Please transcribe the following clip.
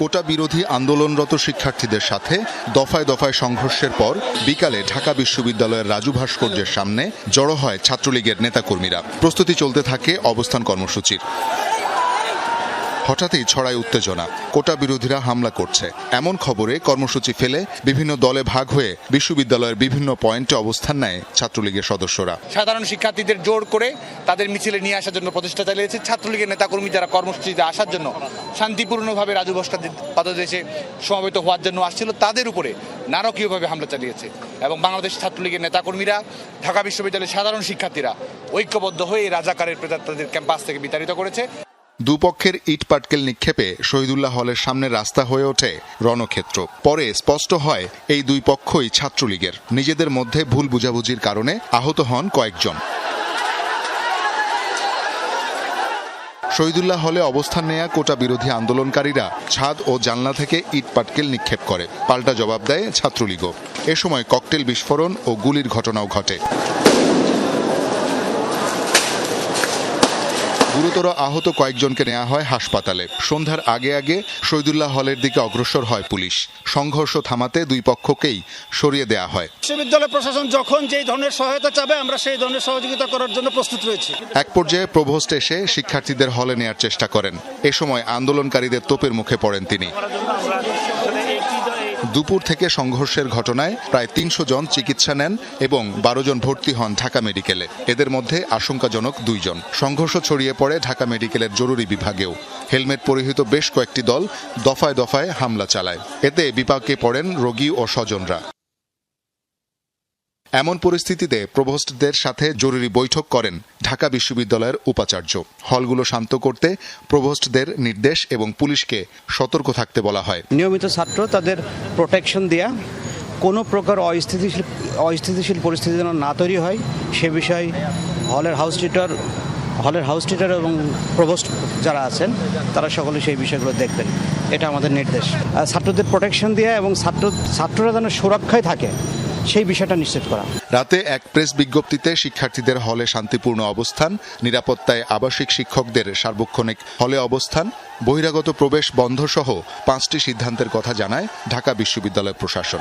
কোটা বিরোধী আন্দোলনরত শিক্ষার্থীদের সাথে দফায় দফায় সংঘর্ষের পর বিকালে ঢাকা বিশ্ববিদ্যালয়ের রাজু ভাস্কর্যের সামনে জড়ো হয় ছাত্রলীগের নেতাকর্মীরা। প্রস্তুতি চলতে থাকে অবস্থান কর্মসূচির। হঠাৎই ছড়ায় উত্তেজনা। কোটা বিরোধীরা হামলা করছে। এমন খবরে কর্মসূচি ফেলে বিভিন্ন দলে ভাগ হয়ে বিশ্ববিদ্যালয়ের বিভিন্ন পয়েন্টে অবস্থান নেয় ছাত্রলীগের সদস্যরা। সাধারণ শিক্ষার্থীদের জোর করে তাদের মিছিলে নিয়ে আসার জন্য প্রচেষ্টা চালিয়েছে ছাত্রলীগের নেতাকর্মী যারা কর্মসূচিতে আসার জন্য শান্তিপূর্ণভাবে রাজু ভাস্কর পাদদেশে সমাবেত হওয়ার জন্য আসছিল, তাদের উপরে নারকীয়ভাবে হামলা চালিয়েছে। এবং বাংলাদেশ ছাত্রলীগের নেতাকর্মীরা, ঢাকা বিশ্ববিদ্যালয়ের সাধারণ শিক্ষার্থীরা ঐক্যবদ্ধ হয়ে রাজাকারের প্রেতাত্মাদের ক্যাম্পাস থেকে বিতাড়িত করেছে। দুপক্ষের ইট পাটকেল নিক্ষেপে শহীদুল্লাহ হলের সামনে রাস্তা হয়ে ওঠে রণক্ষেত্র। পরে স্পষ্ট হয়, এই দুই পক্ষই ছাত্রলীগের। নিজেদের মধ্যে ভুল বুঝাবুঝির কারণে আহত হন কয়েকজন। শহীদুল্লাহ হলে অবস্থান নেয়া কোটা বিরোধী আন্দোলনকারীরা ছাদ ও জানলা থেকে ইট পাটকেল নিক্ষেপ করে। পাল্টা জবাব দেয় ছাত্রলীগও। এ সময় ককটেল বিস্ফোরণ ও গুলির ঘটনাও ঘটে। গুরুতর আহত কয়েকজনকে নেওয়া হয় হাসপাতালে। সন্ধ্যার আগে আগে শহীদুল্লাহ হলের দিকে অগ্রসর হয় পুলিশ। সংঘর্ষ থামাতে দুই পক্ষকেই সরিয়ে দেয়া হয়। বিশ্ববিদ্যালয় প্রশাসন যখন যেই ধরনের সহায়তা চাবে আমরা সেই ধরনের সহযোগিতা করার জন্য প্রস্তুত রয়েছি। এক পর্যায়ে প্রভোস্ট এসে শিক্ষার্থীদের হলে নেয়ার চেষ্টা করেন। এ সময় আন্দোলনকারীদের তোপের মুখে পড়েন তিনি। দুপুর থেকে সংঘর্ষের ঘটনায় প্রায় তিনশো জন চিকিৎসা নেন এবং বারো জন ভর্তি হন ঢাকা মেডিকেলে। এদের মধ্যে আশঙ্কাজনক দুইজন। সংঘর্ষ ছড়িয়ে পড়ে ঢাকা মেডিকেলের জরুরি বিভাগেও। হেলমেট পরিহিত বেশ কয়েকটি দল দফায় দফায় হামলা চালায়। এতে বিপাকে পড়েন রোগী ও স্বজনরা। এমন পরিস্থিতিতে প্রভোস্টদের সাথে জরুরি বৈঠক করেন ঢাকা বিশ্ববিদ্যালয়ের উপাচার্য। হলগুলো শান্ত করতে প্রভোস্টদের নির্দেশ এবং পুলিশকে সতর্ক থাকতে বলা হয়। নিয়মিত ছাত্র তাদের প্রোটেকশন দেয়া, কোনো প্রকার অস্থিতিশীল অস্থিতিশীল পরিস্থিতি যেন না তৈরি হয়, সে বিষয়ে হলের হাউস টিটার হলের হাউস টিটার এবং প্রভোস্ট যারা আছেন, তারা সকলে সেই বিষয়গুলো দেখবেন। এটা আমাদের নির্দেশ। ছাত্রদের প্রোটেকশন দেওয়া এবং ছাত্র, ছাত্ররা যেন সুরক্ষায় থাকে সেই বিষয়টা নিশ্চিত করা। রাতে এক প্রেস বিজ্ঞপ্তিতে শিক্ষার্থীদের হলে শান্তিপূর্ণ অবস্থান, নিরাপত্তায় আবাসিক শিক্ষকদের সার্বক্ষণিক হলে অবস্থান, বহিরাগত প্রবেশ বন্ধ সহ পাঁচটি সিদ্ধান্তের কথা জানায় ঢাকা বিশ্ববিদ্যালয় প্রশাসন।